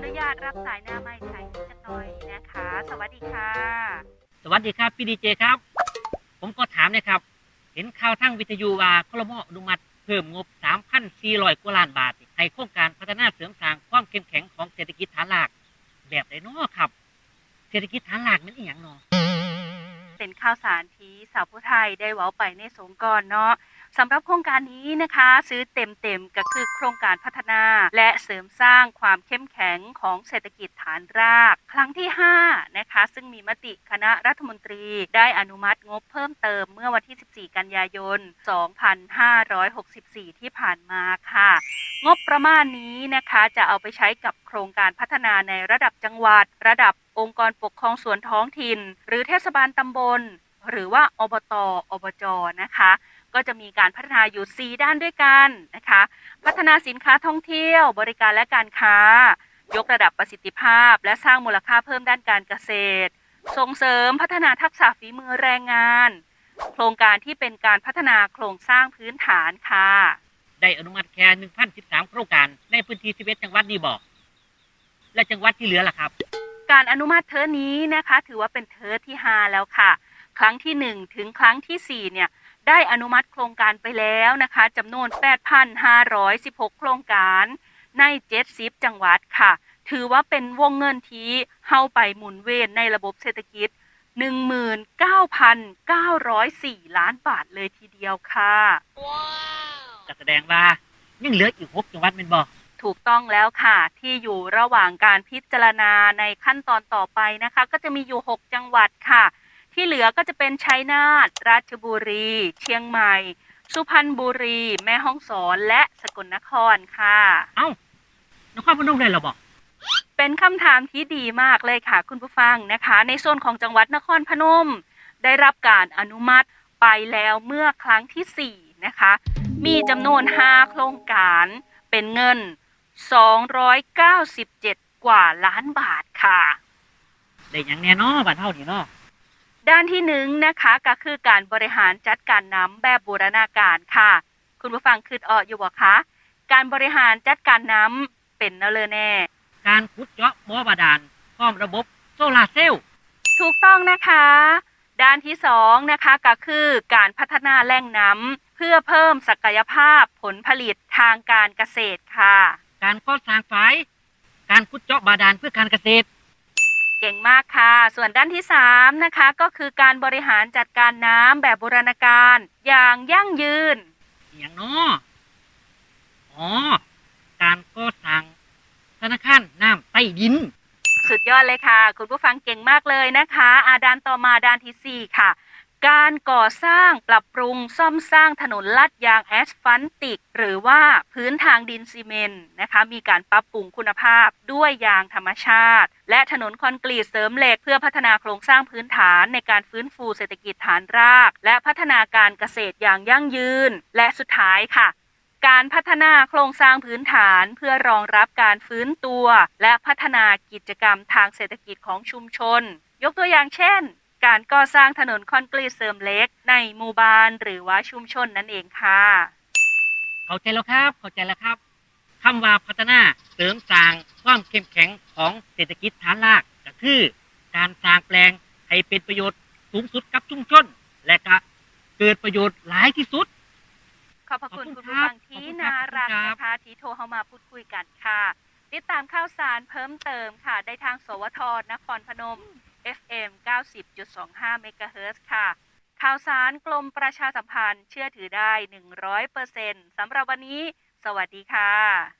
อนุญาตรับสายหน้าไม่ไทยจักหน่อยนะคะ สวัสดีค่ะ สวัสดีครับพี่ดีเจครับ ผมก็ถามนะครับ เห็นข่าวทางวิทยุว่าคลมอนุมัติเพิ่มงบ 3,400 กว่าล้านบาทให้โครงการพัฒนาเสริมสร้างความเข้มแข็งของเศรษฐกิจฐานรากแบบไหนเนาะครับ เศรษฐกิจฐานรากมันอีหยังเนาะเป็นข่าวสารที่สาวผู้ไทยได้เว้าไปในสงกรานต์เนาะ สำหรับโครงการนี้นะคะ ซื้อเต็มๆก็คือโครงการพัฒนาและเสริมสร้างความเข้มแข็งของเศรษฐกิจฐานราก ครั้งที่5นะคะซึ่งมีมติคณะรัฐมนตรีได้อนุมัติงบเพิ่มเติมเมื่อวันที่ 14 กันยายน 2564 ที่ผ่านมาค่ะ งบประมาณนี้นะคะจะเอาไปใช้กับโครงการพัฒนาในระดับจังหวัด ระดับองค์กรปกครองส่วนท้องถิ่น หรือเทศบาลตำบล หรือว่าอบต อบจนะคะ ก็จะมีการพัฒนาอยู่ 4 ด้านด้วยกันนะคะ พัฒนาสินค้าท่องเที่ยว บริการและการค้า ยกระดับประสิทธิภาพ และสร้างมูลค่าเพิ่มด้านการเกษตร ส่งเสริมพัฒนาทักษะฝีมือแรงงาน โครงการที่เป็นการพัฒนาโครงสร้างพื้นฐานค่ะ ได้อนุมัติแค่1,013 โครงการในพื้นที่11จังหวัดนี่บอก และจังหวัดที่เหลือล่ะครับ การอนุมัติเทอร์นี้นะคะ ถือว่าเป็นเทอร์ที่ 5 แล้วค่ะ ครั้งที่ 1 ถึงครั้งทีสี่4เนี่ย ได้อนุมัติโครงการไปแล้วนะคะจำนวน 8,516 โครงการใน70จังหวัดค่ะ ถือว่าเป็นวงเงินที่เฮาไปหมุนเวียนในระบบเศรษฐกิจ 19,904 ล้านบาทเลยทีเดียวค่ะจะแสดงว่ายังเหลืออีก6จังหวัดเป็นบอกถูกต้องแล้วค่ะ ที่อยู่ระหว่างการพิจารณาในขั้นตอนต่อไปนะคะ ก็จะมีอยู่ 6 จังหวัดค่ะ ที่เหลือก็จะเป็นชัยนาทราชบุรี เชียงใหม่ สุพรรณบุรี แม่ฮ่องสอนและสกลนครค่ะ เอ้านครพนมเลยเหรอบอก เป็นคำถามที่ดีมากเลยค่ะคุณผู้ฟังนะคะ ในโซนของจังหวัดนครพนม ได้รับการอนุมัติไปแล้วเมื่อครั้งทีสี่4 นะคะ มีจำนวน 5 โครงการเป็นเงิน 297 กว่าล้านบาทค่ะ ได้หยังแน่เนอบ้านเฮานี่เนาะ ด้านที่หนึ่งนะคะก็คือการบริหารจัดการน้ำแบบบูรณาการค่ะ คุณผู้ฟังคืออออยู่บ่คะการบริหารจัดการน้ำเป็นเนเลยแน่ การขุดเจาะบ่อบาดาลพร้อมระบบโซลาร์เซลล์ถูกต้องนะคะ ด้านที่สองนะคะก็คือการพัฒนาแหล่งน้ำเพื่อเพิ่มศักยภาพผลผลิตทางการเกษตรค่ะ การก่อสร้างฝายการขุดเจาะบาดาลเพื่อการเกษตร เก่งมากค่ะ ส่วนด้านที่ 3 นะคะ ก็คือการบริหารจัดการน้ำแบบบูรณาการ อย่างยั่งยืนอหย่างเนาะอ๋อ การก่อสร้างธนาคารน้ำใต้ดิน สุดยอดเลยค่ะ คุณผู้ฟังเก่งมากเลยนะคะ อาด้านต่อมาด้านที่ 4 ค่ะ การก่อสร้างปรับปรุงซ่อมสร้างถนนลาดยางแอสฟัลติก หรือว่าพื้นทางดินซีเมนต์นะคะมีการปรับปรุงคุณภาพด้วยยางธรรมชาติ และถนนคอนกรีตเสริมเหล็ก เพื่อพัฒนาโครงสร้างพื้นฐานในการฟื้นฟูเศรษฐกิจฐานราก และพัฒนาการเกษตรอย่างยั่งยืน และสุดท้ายค่ะการพัฒนาโครงสร้างพื้นฐานเพื่อรองรับการฟื้นตัว และพัฒนากิจกรรมทางเศรษฐกิจของชุมชน ยกตัวอย่างเช่น การก่อสร้างถนนคอนกรีตเสริมเหล็กในหมู่บ้านหรือว่าชุมชนนั่นเองค่ะ เข้าใจแล้วครับ เข้าใจแล้วครับคำว่าพัฒนาเสริมสร้างความเข้มแข็งของเศรษฐกิจฐานรากก็คือ การสร้างแปลงให้เป็นประโยชน์สูงสุดกับชุมชน และก็เกิดประโยชน์หลายที่สุด ขอบพระคุณขอบคุคุณณผู้ครับฟังที่ขอบคุณครับน่ารักขอบคุณครับ นะคะที่โทรเข้ามาพูดคุยกันค่ะ ติดตามข่าวสารเพิ่มเติมค่ะ ได้ทางสวทนครพนม FM 90.25 เมกะเฮิรตซ์ค่ะ ข่าวสารกลมประชาสัมพันธ์เชื่อถือได้ 100%สำหรับวันนี้ สวัสดีค่ะ